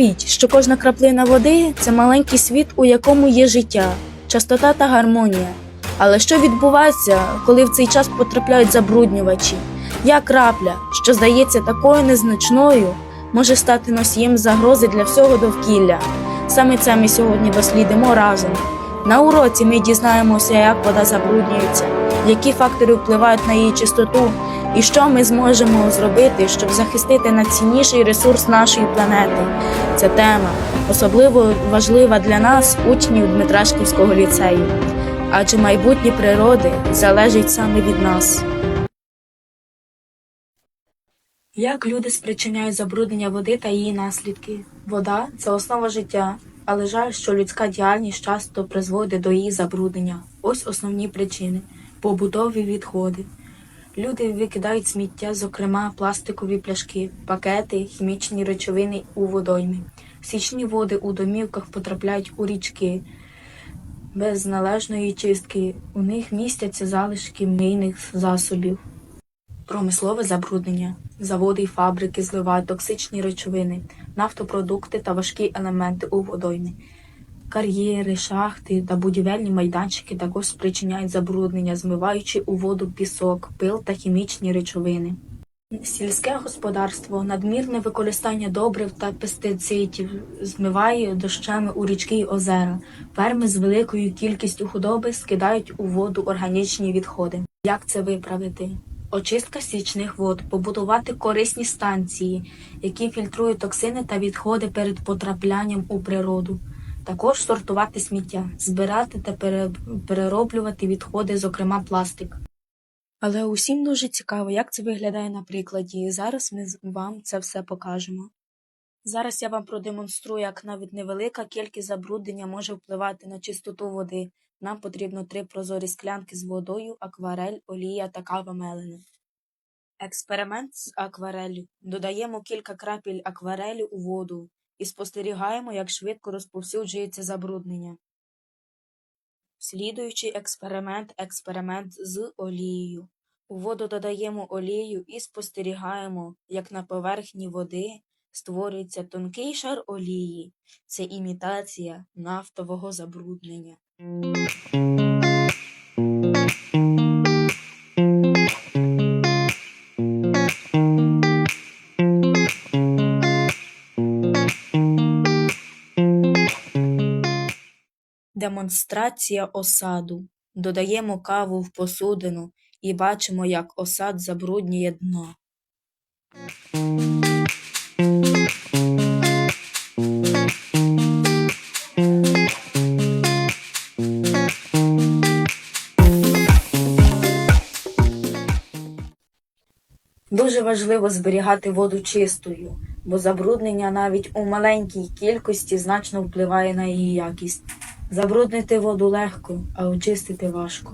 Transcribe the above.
Уявіть, що кожна краплина води це маленький світ, у якому є життя, частота та гармонія. Але що відбувається, коли в цей час потрапляють забруднювачі? Як крапля, що здається такою незначною, може стати носієм загрози для всього довкілля. Саме це ми сьогодні дослідимо разом. На уроці ми дізнаємося, як вода забруднюється, які фактори впливають на її чистоту, і що ми зможемо зробити, щоб захистити найцінніший ресурс нашої планети. Ця тема особливо важлива для нас, учнів Дмитрашківського ліцею, адже майбутнє природи залежить саме від нас. Як люди спричиняють забруднення води та її наслідки? Вода це основа життя, але жаль, що людська діяльність часто призводить до її забруднення. Ось основні причини: побутові відходи. Люди викидають сміття, зокрема пластикові пляшки, пакети, хімічні речовини у водойми. Січні води у домівках потрапляють у річки. Без належної чистки у них містяться залишки мийних засобів. Промислове забруднення. Заводи й фабрики зливають токсичні речовини, нафтопродукти та важкі елементи у водойми. Кар'єри, шахти та будівельні майданчики також спричиняють забруднення, змиваючи у воду пісок, пил та хімічні речовини. Сільське господарство, надмірне використання добрив та пестицидів змиває дощами у річки й озера. Ферми з великою кількістю худоби скидають у воду органічні відходи. Як це виправити? Очистка стічних вод, побудувати корисні станції, які фільтрують токсини та відходи перед потраплянням у природу. Також сортувати сміття, збирати та перероблювати відходи, зокрема пластик. Але усім дуже цікаво, як це виглядає на прикладі, і зараз ми вам це все покажемо. Зараз я вам продемонструю, як навіть невелика кількість забруднення може впливати на чистоту води. Нам потрібно три прозорі склянки з водою, акварель, олія та кава мелена. Експеримент з аквареллю. Додаємо кілька крапель акварелі у воду і спостерігаємо, як швидко розповсюджується забруднення. Слідуючий експеримент експеримент з олією. У воду додаємо олію і спостерігаємо, як на поверхні води створюється тонкий шар олії. Це імітація нафтового забруднення. Демонстрація осаду. Додаємо каву в посудину і бачимо, як осад забруднює дно. Дуже важливо зберігати воду чистою, бо забруднення навіть у маленькій кількості значно впливає на її якість. Забруднити воду легко, а очистити важко.